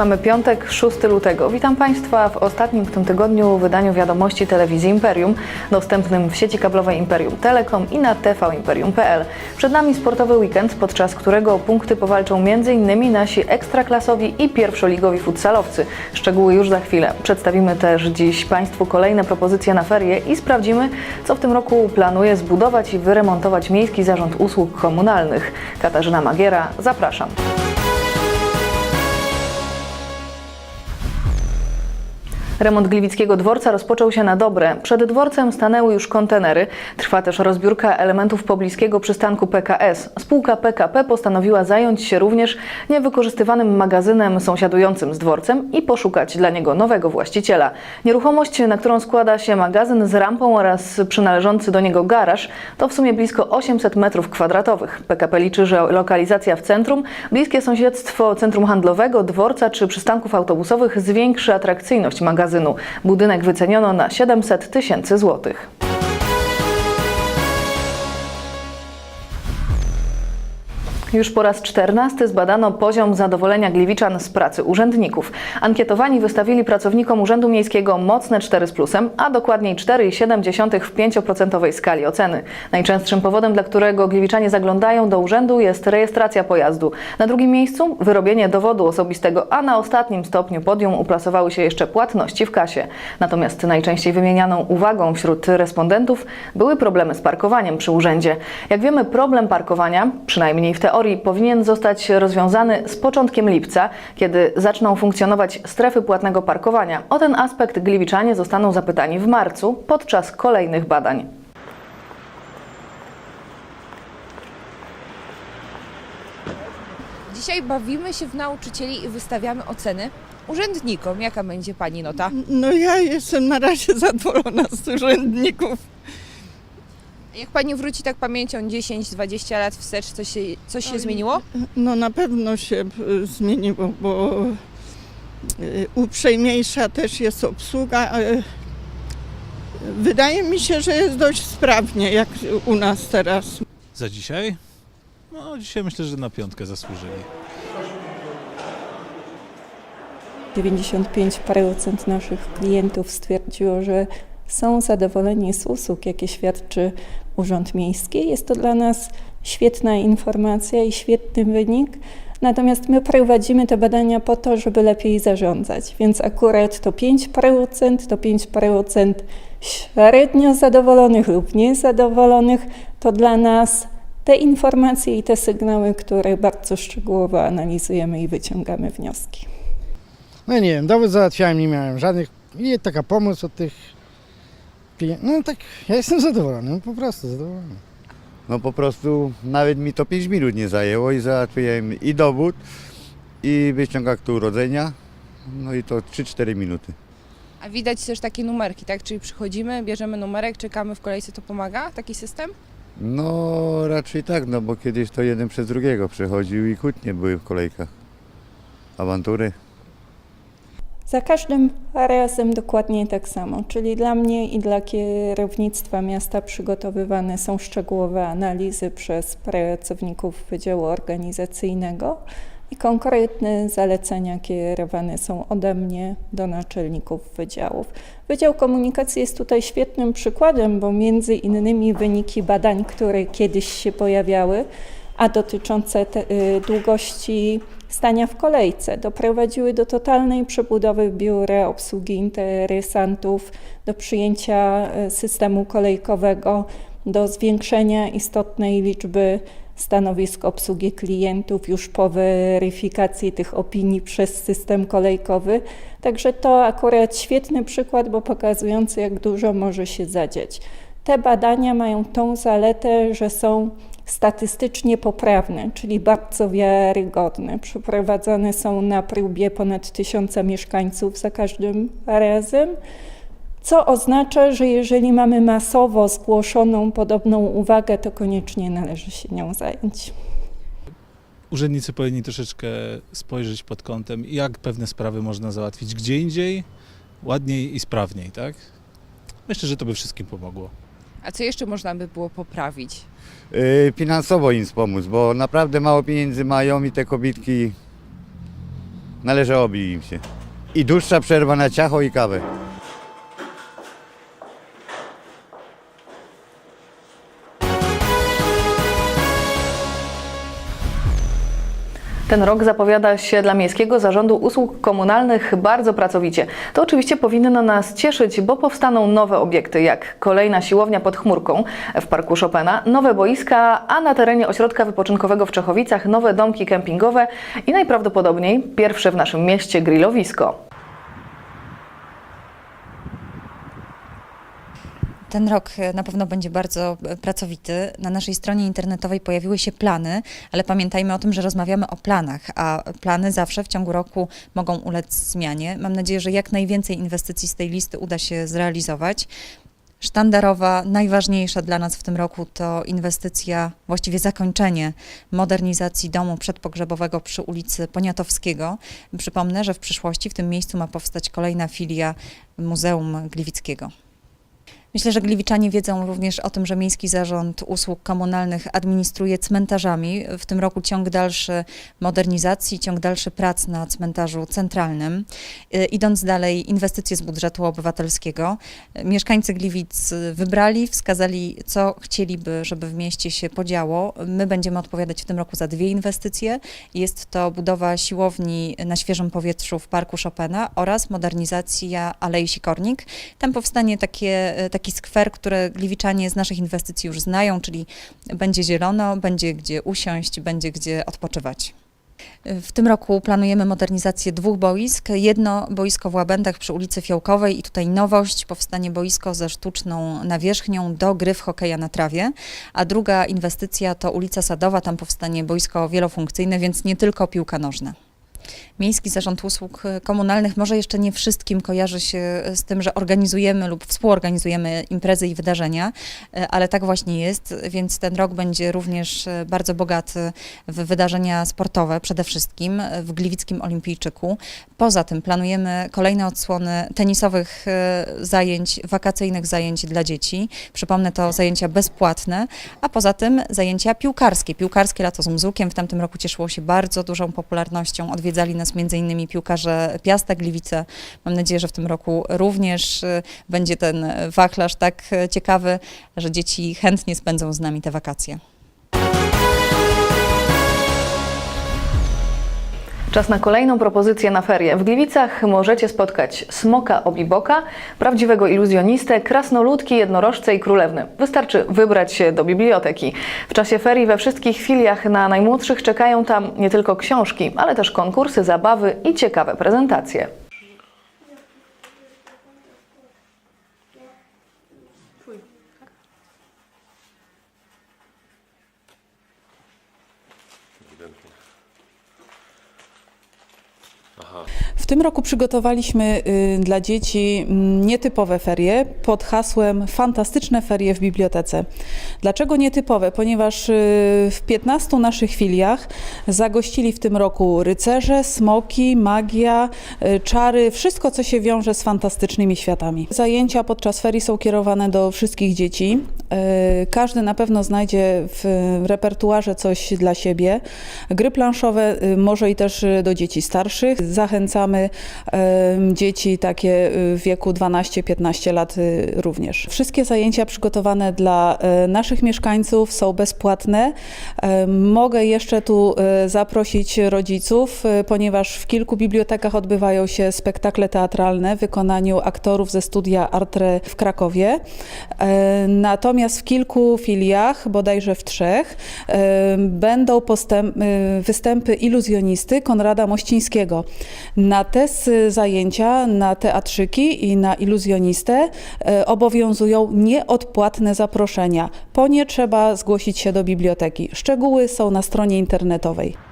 Mamy piątek, 6 lutego. Witam Państwa w ostatnim w tym tygodniu wydaniu wiadomości telewizji Imperium, dostępnym w sieci kablowej Imperium Telekom i na tvimperium.pl. Przed nami sportowy weekend, podczas którego punkty powalczą m.in. nasi ekstraklasowi i pierwszoligowi futsalowcy. Szczegóły już za chwilę. Przedstawimy też dziś Państwu kolejne propozycje na ferie i sprawdzimy, co w tym roku planuje zbudować i wyremontować Miejski Zarząd Usług Komunalnych. Katarzyna Magiera, zapraszam. Remont Gliwickiego dworca rozpoczął się na dobre. Przed dworcem stanęły już kontenery. Trwa też rozbiórka elementów pobliskiego przystanku PKS. Spółka PKP postanowiła zająć się również niewykorzystywanym magazynem sąsiadującym z dworcem i poszukać dla niego nowego właściciela. Nieruchomość, na którą składa się magazyn z rampą oraz przynależący do niego garaż, to w sumie blisko 800 metrów kwadratowych. PKP liczy, że lokalizacja w centrum, bliskie sąsiedztwo centrum handlowego, dworca czy przystanków autobusowych zwiększy atrakcyjność magazynu. Budynek wyceniono na 700 tysięcy złotych. Już po raz czternasty zbadano poziom zadowolenia Gliwiczan z pracy urzędników. Ankietowani wystawili pracownikom Urzędu Miejskiego mocne 4 z plusem, a dokładniej 4,7 w 5% skali oceny. Najczęstszym powodem, dla którego Gliwiczanie zaglądają do urzędu jest rejestracja pojazdu. Na drugim miejscu wyrobienie dowodu osobistego, a na ostatnim stopniu podium uplasowały się jeszcze płatności w kasie. Natomiast najczęściej wymienianą uwagą wśród respondentów były problemy z parkowaniem przy urzędzie. Jak wiemy, problem parkowania, przynajmniej w teorii, powinien zostać rozwiązany z początkiem lipca, kiedy zaczną funkcjonować strefy płatnego parkowania. O ten aspekt gliwiczanie zostaną zapytani w marcu podczas kolejnych badań. Dzisiaj bawimy się w nauczycieli i wystawiamy oceny urzędnikom. Jaka będzie Pani nota? No ja jestem na razie zadowolona z urzędników. Jak Pani wróci tak pamięcią 10-20 lat wstecz, coś się, coś się zmieniło? No na pewno się y, zmieniło, bo y, uprzejmniejsza też jest obsługa. y, Wydaje mi się, że jest dość sprawnie, jak u nas teraz. Za dzisiaj? No, dzisiaj myślę, że na piątkę zasłużyli. 95% naszych klientów stwierdziło, że są zadowoleni z usług, jakie świadczy Urząd Miejski. Jest to dla nas świetna informacja i świetny wynik. Natomiast my prowadzimy te badania po to, żeby lepiej zarządzać, więc akurat to 5%, to 5% średnio zadowolonych lub niezadowolonych, to dla nas te informacje i te sygnały, które bardzo szczegółowo analizujemy i wyciągamy wnioski. No nie wiem, dowód załatwiałem, nie miałem żadnych. I taka pomoc od tych No tak, ja jestem zadowolony, no po prostu zadowolony. No po prostu nawet mi to 5 minut nie zajęło i załatwiłem i dowód, i wyciąg aktu urodzenia, no i to 3-4 minuty. A widać też takie numerki, tak? Czyli przychodzimy, bierzemy numerek, czekamy w kolejce, to pomaga taki system? No raczej tak, no bo kiedyś to jeden przez drugiego przechodził i kłótnie były w kolejkach. Awantury. Za każdym razem dokładnie tak samo, czyli dla mnie i dla kierownictwa miasta przygotowywane są szczegółowe analizy przez pracowników Wydziału Organizacyjnego i konkretne zalecenia kierowane są ode mnie do naczelników wydziałów. Wydział Komunikacji jest tutaj świetnym przykładem, bo między innymi wyniki badań, które kiedyś się pojawiały, a dotyczące te, y, długości stania w kolejce doprowadziły do totalnej przebudowy biura obsługi interesantów, do przyjęcia y, systemu kolejkowego, do zwiększenia istotnej liczby stanowisk obsługi klientów już po weryfikacji tych opinii przez system kolejkowy. Także to akurat świetny przykład, bo pokazujący, jak dużo może się zadziać. Te badania mają tą zaletę, że są statystycznie poprawne, czyli bardzo wiarygodne. Przeprowadzane są na próbie ponad tysiąca mieszkańców za każdym razem, co oznacza, że jeżeli mamy masowo zgłoszoną podobną uwagę, to koniecznie należy się nią zająć. Urzędnicy powinni troszeczkę spojrzeć pod kątem, jak pewne sprawy można załatwić gdzie indziej, ładniej i sprawniej, tak? Myślę, że to by wszystkim pomogło. A co jeszcze można by było poprawić? Yy, finansowo im pomóc, bo naprawdę mało pieniędzy mają i te kobitki Należałoby im się. I dłuższa przerwa na ciacho i kawę. Ten rok zapowiada się dla Miejskiego Zarządu Usług Komunalnych bardzo pracowicie. To oczywiście powinno nas cieszyć, bo powstaną nowe obiekty, jak kolejna siłownia pod chmurką w Parku Chopina, nowe boiska, a na terenie ośrodka wypoczynkowego w Czechowicach nowe domki kempingowe i najprawdopodobniej pierwsze w naszym mieście grillowisko. Ten rok e, na pewno będzie bardzo e, pracowity. Na naszej stronie internetowej pojawiły się plany, ale pamiętajmy o tym, że rozmawiamy o planach, a plany zawsze w ciągu roku mogą ulec zmianie. Mam nadzieję, że jak najwięcej inwestycji z tej listy uda się zrealizować. Sztandarowa, najważniejsza dla nas w tym roku to inwestycja, właściwie zakończenie modernizacji domu przedpogrzebowego przy ulicy Poniatowskiego. Przypomnę, że w przyszłości w tym miejscu ma powstać kolejna filia Muzeum Gliwickiego. Myślę, że Gliwiczanie wiedzą również o tym, że Miejski Zarząd Usług Komunalnych administruje cmentarzami. W tym roku ciąg dalszy modernizacji, ciąg dalszy prac na cmentarzu centralnym. Y, Idąc dalej, inwestycje z budżetu obywatelskiego. Y, Mieszkańcy Gliwic y, wybrali, wskazali, co chcieliby, żeby w mieście się podziało. My będziemy odpowiadać w tym roku za dwie inwestycje. Jest to budowa siłowni na świeżym powietrzu w Parku Chopina oraz modernizacja Alei Sikornik. Tam powstanie takie, taki skwer, który Gliwiczanie z naszych inwestycji już znają, czyli będzie zielono, będzie gdzie usiąść, będzie gdzie odpoczywać. W tym roku planujemy modernizację dwóch boisk. Jedno boisko w Łabędach przy ulicy Fiołkowej i tutaj nowość, powstanie boisko ze sztuczną nawierzchnią do gry w hokeja na trawie, a druga inwestycja to ulica Sadowa, tam powstanie boisko wielofunkcyjne, więc nie tylko piłka nożna. Miejski Zarząd Usług Komunalnych może jeszcze nie wszystkim kojarzy się z tym, że organizujemy lub współorganizujemy imprezy i wydarzenia, e, ale tak właśnie jest, więc ten rok będzie również e, bardzo bogaty w wydarzenia sportowe przede wszystkim e, w Gliwickim Olimpijczyku. Poza tym planujemy kolejne odsłony tenisowych zajęć, wakacyjnych zajęć dla dzieci. Przypomnę, to zajęcia bezpłatne, a poza tym zajęcia piłkarskie. Piłkarskie lato z Mzukiem w tamtym roku cieszyło się bardzo dużą popularnością. Odwiedzali nas m.in. piłkarze Piasta Gliwice. Mam nadzieję, że w tym roku również e, będzie ten wachlarz tak e, ciekawy, że dzieci chętnie spędzą z nami te wakacje. Czas na kolejną propozycję na ferie. W Gliwicach możecie spotkać smoka obiboka, prawdziwego iluzjonistę, krasnoludki, jednorożce i królewny. Wystarczy wybrać się do biblioteki. W czasie ferii we wszystkich filiach na najmłodszych czekają tam nie tylko książki, ale też konkursy, zabawy i ciekawe prezentacje. Tym roku przygotowaliśmy y, dla dzieci mm, nietypowe ferie pod hasłem Fantastyczne ferie w bibliotece. Dlaczego nietypowe? Ponieważ y, w 15 naszych filiach zagościli w tym roku rycerze, smoki, magia, y, czary, wszystko co się wiąże z fantastycznymi światami. Zajęcia podczas ferii są kierowane do wszystkich dzieci. Y, Każdy na pewno znajdzie w repertuarze coś dla siebie. Gry planszowe y, może i też y, do dzieci starszych. Zachęcamy dzieci takie w wieku 12-15 lat również. Wszystkie zajęcia przygotowane dla naszych mieszkańców są bezpłatne. Mogę jeszcze tu zaprosić rodziców, ponieważ w kilku bibliotekach odbywają się spektakle teatralne w wykonaniu aktorów ze studia Artre w Krakowie. E, Natomiast w kilku filiach, bodajże w trzech, będą występy iluzjonisty Konrada Mościńskiego. Na te zajęcia, na teatrzyki i na iluzjonistę e, obowiązują nieodpłatne zaproszenia. Po nie trzeba zgłosić się do biblioteki. Szczegóły są na stronie internetowej.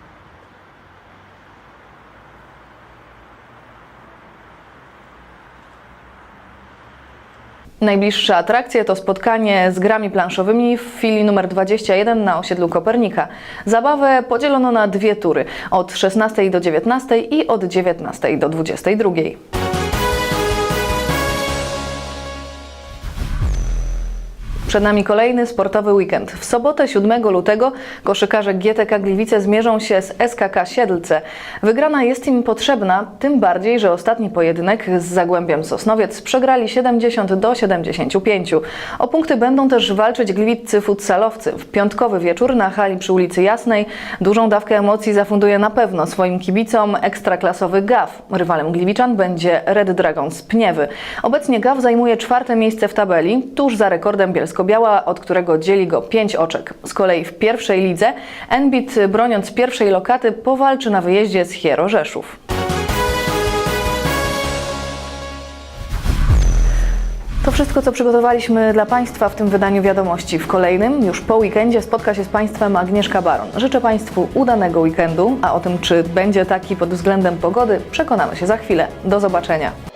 Najbliższe atrakcje to spotkanie z grami planszowymi w filii numer 21 na osiedlu Kopernika. Zabawę podzielono na dwie tury, od 16 do 19 i od 19 do 22. Przed nami kolejny sportowy weekend. W sobotę 7 lutego koszykarze GTK Gliwice zmierzą się z SKK Siedlce. Wygrana jest im potrzebna, tym bardziej, że ostatni pojedynek z Zagłębiem Sosnowiec przegrali 70 do 75. O punkty będą też walczyć gliwiccy futsalowcy. W piątkowy wieczór na hali przy ulicy Jasnej dużą dawkę emocji zafunduje na pewno swoim kibicom ekstraklasowy GAF. Rywalem Gliwiczan będzie Red Dragon z Pniewy. Obecnie GAF zajmuje czwarte miejsce w tabeli, tuż za rekordem Bielsko-Biała, od którego dzieli go pięć oczek. Z kolei w pierwszej lidze Enbit, broniąc pierwszej lokaty, powalczy na wyjeździe z Hiero Rzeszów. To wszystko, co przygotowaliśmy dla Państwa w tym wydaniu wiadomości. W kolejnym, już po weekendzie, spotka się z Państwem Agnieszka Baron. Życzę Państwu udanego weekendu, a o tym, czy będzie taki pod względem pogody, przekonamy się za chwilę. Do zobaczenia.